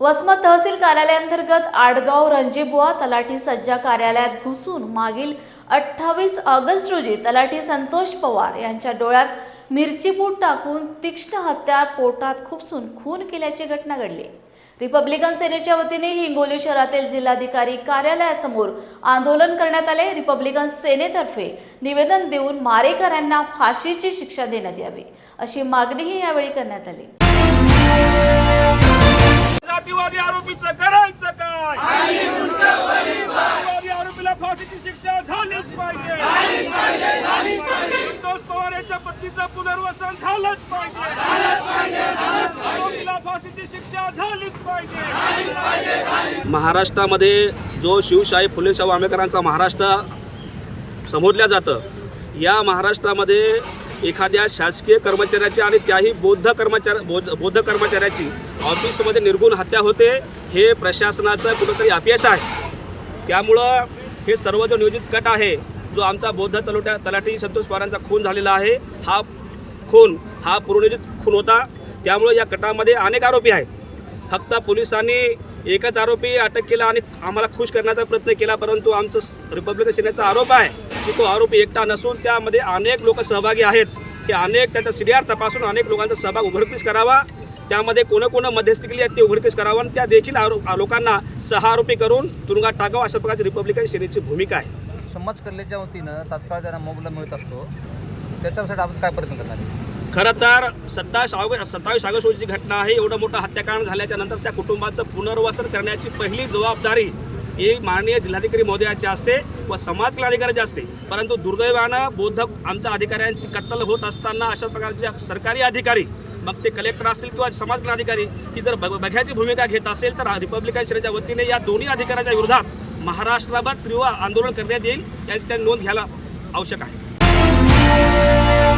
वसमत तहसील कार्यालयांतर्गत आडगाव रणजीबुवा तलाठी सज्जा कार्यालयात घुसून मागील अठ्ठावीस ऑगस्ट रोजी तलाठी संतोष पवार यांच्या डोळ्यात मिरचीपूट टाकून तीक्ष्ण हत्या पोटात खुपसून खून केल्याची घटना घडली. रिपब्लिकन सेनेच्या वतीने हिंगोली शहरातील जिल्हाधिकारी कार्यालयासमोर आंदोलन करण्यात आले. रिपब्लिकन सेनेतर्फे निवेदन देऊन मारेकऱ्यांना फाशीची शिक्षा देण्यात यावी अशी मागणीही यावेळी करण्यात आली. शिक्षा झालीच पाहिजे. संतोष पवार यांच्या पत्नीचं पुनर्वसन झालंच पाहिजे. आरोपीला फाशीची शिक्षा झालीच पाहिजे. महाराष्ट्रामध्ये जो शिवशाही फुले शाहू आंबेडकरांचा महाराष्ट्र संबोधल्या जातं या महाराष्ट्रामध्ये एखाद्या शासकीय कर्मचाऱ्याची आणि त्याही बौद्ध कर्मचारी बौद्ध बौद्ध कर्मचाऱ्याची ऑफिसमध्ये निर्गुण हत्या होते हे प्रशासनाचं कुठंतरी अपयश आहे. त्यामुळं हे सर्व जो नियोजित कट आहे. जो आमचा बौद्ध तलोट्या तलाठी संतोष पवारांचा खून झालेला आहे. हा खून हा पूर्वनियोजित खून होता. त्यामुळे या कटामध्ये अनेक आरोपी आहेत. फक्त पोलिसांनी एकच आरोपी अटक केला आणि आम्हाला खुश करण्याचा प्रयत्न केला परंतु आमचं रिपब्लिकन सेनेचा आरोप आहे की तो आरोपी एकटा नसून त्यामध्ये अनेक लोक सहभागी आहेत. की अनेक त्याचा सी डी आर तपासून अनेक लोकांचा सहभाग उघडकीस करावा. त्यामध्ये कोण कोण मध्यस्थी केली आहे ते उघडकीस करावं आणि त्या देखील आरो लोकांना सहा आरोपी करून तुरुंगात टाकावं अशा प्रकारची रिपब्लिकन सेनेची भूमिका आहे. समाज कल्याणच्या वतीनं तात्काळ त्यांना मोबदला मिळत असतो. त्याच्यासाठी आपण काय प्रयत्न करणार आहे? खरं तर सत्तावीस ऑगस्ट सत्तावीस ऑगस्ट रोजीची घटना आहे एवढं मोठं हत्याकांड झाल्याच्यानंतर त्या कुटुंबाचं पुनर्वसन करण्याची पहिली जबाबदारी ही माननीय जिल्हाधिकारी महोदयाची असते व समाज कल्याणाधिकाऱ्याची असते. परंतु दुर्दैवानं बौद्ध आमच्या अधिकाऱ्यांची कत्तल होत असताना अशा प्रकारचे सरकारी अधिकारी मग ते कलेक्टर असतील किंवा समाज अधिकारी ही जर बघ्याची भूमिका घेत असेल तर रिपब्लिकन सेनेच्या वतीने या दोन्ही अधिकाऱ्याच्या विरोधात महाराष्ट्राभर तीव्र आंदोलन करण्यात येईल याची त्यांनी नोंद घ्यायला आवश्यक आहे.